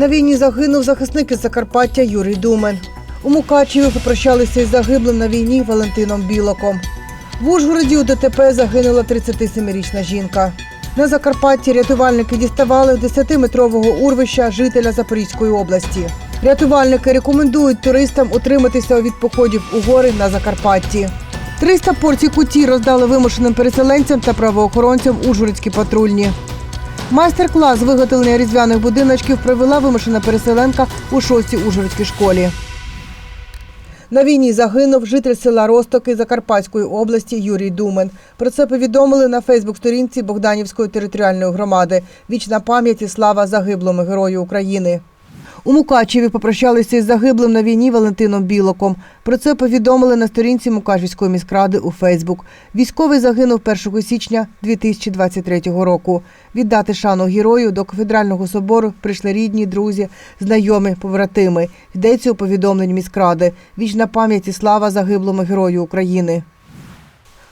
На війні загинув захисник із Закарпаття Юрій Думен. У Мукачеві попрощалися із загиблим на війні Валентином Білоком. В Ужгороді у ДТП загинула 37-річна жінка. На Закарпатті рятувальники діставали 10-метрового урвища жителя Запорізької області. Рятувальники рекомендують туристам утриматися від походів у гори на Закарпатті. 300 порцій куті роздали вимушеним переселенцям та правоохоронцям Ужгородські патрульні. Майстер-клас виготовлення різдвяних будиночків провела вимушена переселенка у 6-й Ужгородській школі. На війні загинув житель села Ростоки Закарпатської області Юрій Думен. Про це повідомили на Фейсбук-сторінці Богданівської територіальної громади. Вічна пам'ять і слава загиблому герою України. У Мукачеві попрощалися із загиблим на війні Валентином Білоком. Про це повідомили на сторінці Мукачевської міськради у Фейсбук. Військовий загинув 1 січня 2023 року. Віддати шану герою до кафедрального собору прийшли рідні, друзі, знайомі, побратими. Йдеться у повідомленні міськради. Вічна пам'ять і слава загиблому герою України.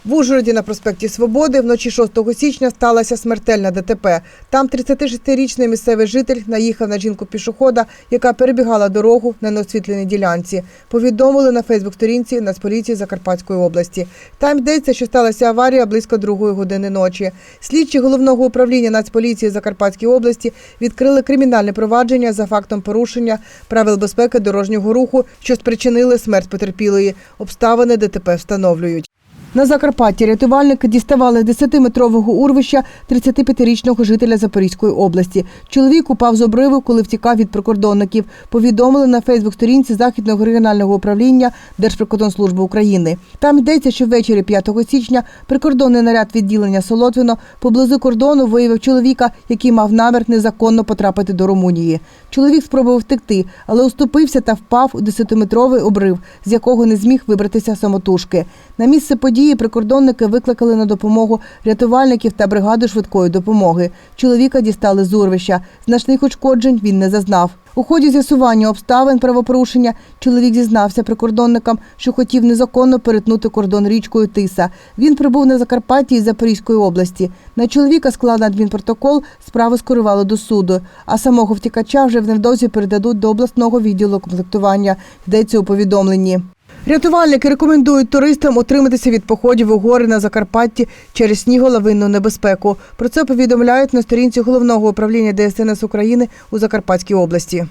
В Ужгороді на проспекті Свободи вночі 6 січня сталася смертельна ДТП. Там 36-річний місцевий житель наїхав на жінку пішохода, яка перебігала дорогу на неосвітленій ділянці. Повідомили на Фейсбук-сторінці Нацполіції Закарпатської області. Там йдеться, що сталася аварія близько другої години ночі. Слідчі головного управління Нацполіції Закарпатської області відкрили кримінальне провадження за фактом порушення правил безпеки дорожнього руху, що спричинили смерть потерпілої. Обставини ДТП встановлюють. На Закарпатті рятувальники діставали 10-метрового урвища 35-річного жителя Запорізької області. Чоловік упав з обриву, коли втікав від прикордонників. Повідомили на Фейсбук-сторінці Західного регіонального управління Держприкордонслужби України. Там йдеться, що ввечері 5 січня прикордонний наряд відділення Солотвино поблизу кордону виявив чоловіка, який мав намір незаконно потрапити до Румунії. Чоловік спробував втекти, але уступився та впав у 10-метровий обрив, з якого не зміг вибратися самотужки. На місце події прикордонники викликали на допомогу рятувальників та бригаду швидкої допомоги. Чоловіка дістали з урвища. Значних ушкоджень він не зазнав. У ході з'ясування обставин правопорушення чоловік зізнався прикордонникам, що хотів незаконно перетнути кордон річкою Тиса. Він прибув на Закарпатті із Запорізької області. На чоловіка складено адмінпротокол, справу скерували до суду. А самого втікача вже невдовзі передадуть до обласного відділу комплектування. Йдеться у повідомленні. Рятувальники рекомендують туристам утриматися від походів у гори на Закарпатті через сніголовинну небезпеку. Про це повідомляють на сторінці головного управління ДСНС України у Закарпатській області.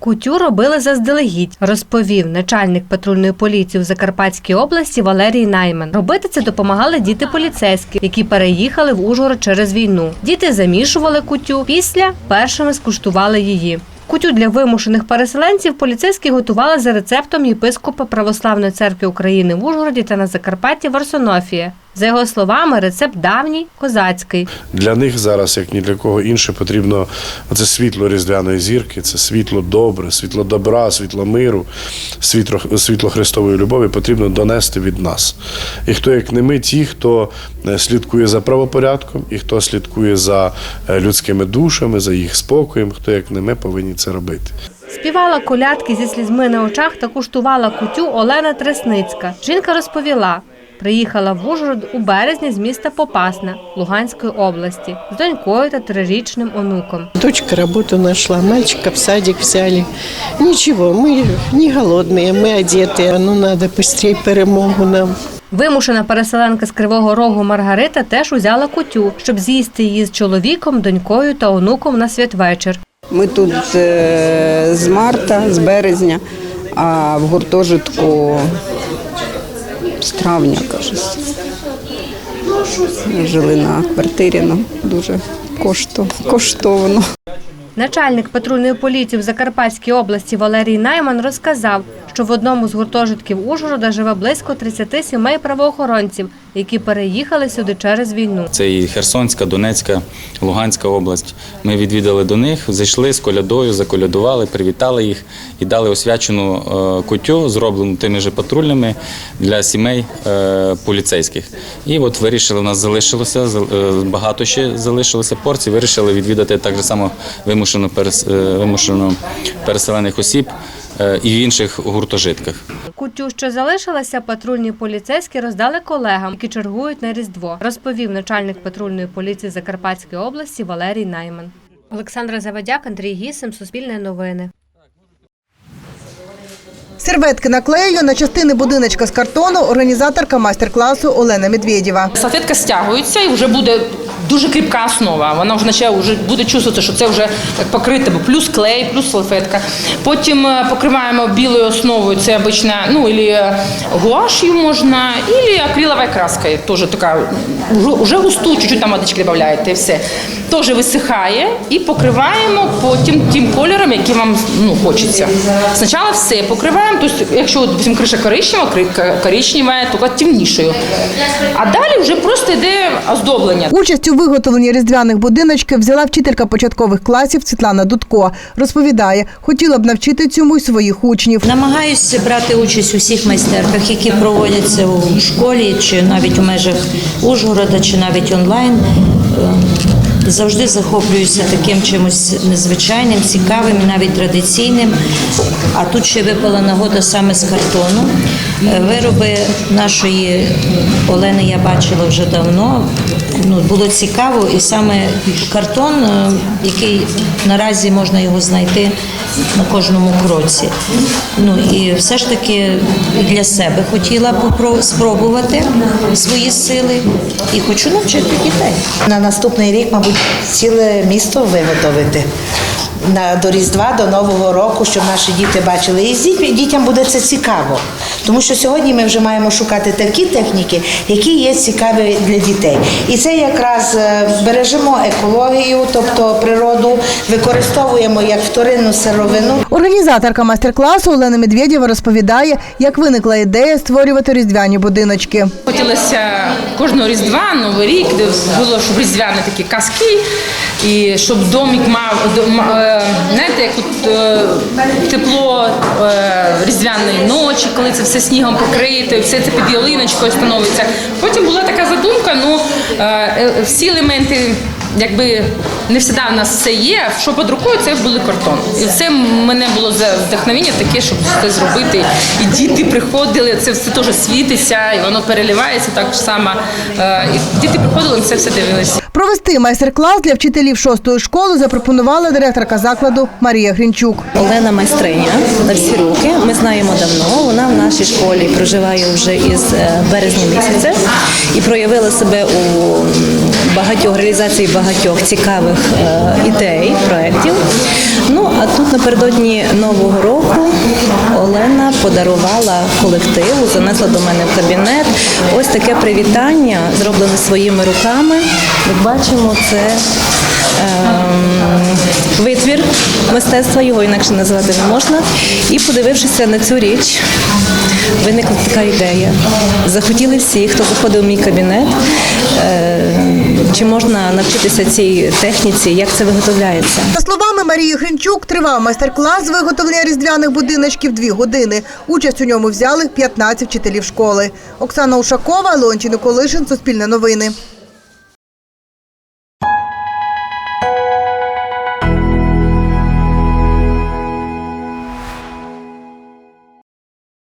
Кутю робили заздалегідь, розповів начальник патрульної поліції в Закарпатській області Валерій Найман. Робити це допомагали діти поліцейські, які переїхали в Ужгород через війну. Діти замішували кутю, після першими скуштували її. Кутю для вимушених переселенців поліцейські готували за рецептом єпископа Православної церкви України в Ужгороді та на Закарпатті Варсонофія. За його словами, рецепт давній козацький. Для них зараз, як ні для кого інше, потрібно це світло різдвяної зірки, це світло добре, світло добра, світло миру, світло, світло Христової любові потрібно донести від нас. І хто, як не ми, ті, хто е, слідкує за правопорядком, і хто слідкує за е, людськими душами, за їх спокоєм, хто, як не ми, повинні це робити. Співала колядки зі слізьми на очах та куштувала кутю Олена Тресницька. Жінка розповіла, приїхала в Ужгород у березні з міста Попасна Луганської області з донькою та трирічним онуком. Дочка работу нашла, мальчика в садик взяли. Ничего, мы не голодные, мы одетые. Ну, надо быстрее перемогу нам. Вимушена переселенка з Кривого Рогу Маргарита теж узяла кутю, щоб з'їсти її з чоловіком, донькою та онуком на святвечір. Ми тут е, з марта, з березня, а в гуртожитку з травня, кажуть. Жили на квартирі, нам дуже кошто, коштовно. Начальник патрульної поліції в Закарпатській області Валерій Найман розказав, що в одному з гуртожитків Ужгорода живе близько 30 сімей правоохоронців, які переїхали сюди через війну. Це і Херсонська, Донецька, Луганська область. Ми відвідали до них, зайшли з колядою, заколядували, привітали їх і дали освячену е, кутю, зроблену тими же патрульними для сімей е, поліцейських. І от вирішили, у нас залишилося е, багато ще залишилося порцій. Вирішили відвідати так само вимушено вимушено переселених осіб і в інших гуртожитках. Кутю, що залишилася, патрульні поліцейські роздали колегам, які чергують на Різдво, розповів начальник патрульної поліції Закарпатської області Валерій Найман. Олександра Завадяк, Андрій Гісим, Суспільне новини. Серветки наклею на частини будиночка з картону організаторка майстер-класу Олена Медведєва. Салфетка стягується і вже буде дуже кріпка основа. Вона вже почне вже буде чувствувати, що це вже покрите, бо плюс клей, плюс салфетка. Потім е, покриваємо білою основою. Це обична, ну или гуашью можна, или акриловою краскою. Теж така вже густу, чуть-чуть там водички додаєте і все. Теж висихає і покриваємо потім тим кольором, який вам ну, хочеться. Спочатку все покриваємо, тобто, якщо допустим, криша коричнева, кри- коричнева, то темнішою. А далі вже просто йде оздоблення. Участь у виготовленні різдвяних будиночків взяла вчителька початкових класів Світлана Дудко. Розповідає, хотіла б навчити цьому й своїх учнів. Намагаюся брати участь у всіх майстерках, які проводяться у школі, чи навіть у межах Ужгорода, чи навіть онлайн. Завжди захоплююся таким чимось незвичайним, цікавим і навіть традиційним. А тут ще випала нагода саме з картону. Е, Вироби нашої Олени я бачила вже давно. Ну, було цікаво, і саме картон, е, який наразі можна його знайти на кожному кроці. Ну і все ж таки для себе хотіла спробувати свої сили і хочу навчити дітей. На наступний рік, мабуть, ціле місто виготовити. На, до Різдва, до Нового року, щоб наші діти бачили. І з дітьми- дітям буде це цікаво. Тому що сьогодні ми вже маємо шукати такі техніки, які є цікаві для дітей. І це якраз е, бережемо екологію, тобто природу, використовуємо як вторинну сировину. Організаторка майстер-класу Олена Медведєва розповідає, як виникла ідея створювати різдвяні будиночки. Хотілося кожного різдва, новий рік, де було щоб різдвяні такі казки, і щоб домик мав дом- е, знаєте, як от, е, тепло е, різдвяної ночі, коли це все снігом покрите, все це під ялиночкою становиться. Потім була така задумка, ну е, всі елементи. Якби не завжди в нас все є, що під рукою це були картон. І це мене було за вдохновення таке, щоб це зробити. І діти приходили, це все теж світиться, і воно переливається так само. Е, І діти приходили, на це все дивилися. Провести майстер-клас для вчителів шостої школи запропонувала директорка закладу Марія Грінчук. Олена майстриня на всі руки. Ми знаємо давно. Вона в нашій школі проживає вже із е, березня місяця і проявила себе у багатьох реалізації багатьох цікавих е, ідей, проєктів. Ну а тут напередодні нового року Олена подарувала колективу, занесла до мене в кабінет. Ось таке привітання, зроблене своїми руками. Як бачимо, це ем, витвір мистецтва, його інакше назвати не можна. І подивившися на цю річ, виникла така ідея. Захотіли всі, хто заходив в мій кабінет, е, чи можна навчитися цій техніці, як це виготовляється. За словами Марії Гринчук, тривав майстер-клас з виготовлення різдвяних будиночків дві години. Участь у ньому взяли 15 вчителів школи. Оксана Ушакова, Леонтій Николишин, Суспільне новини.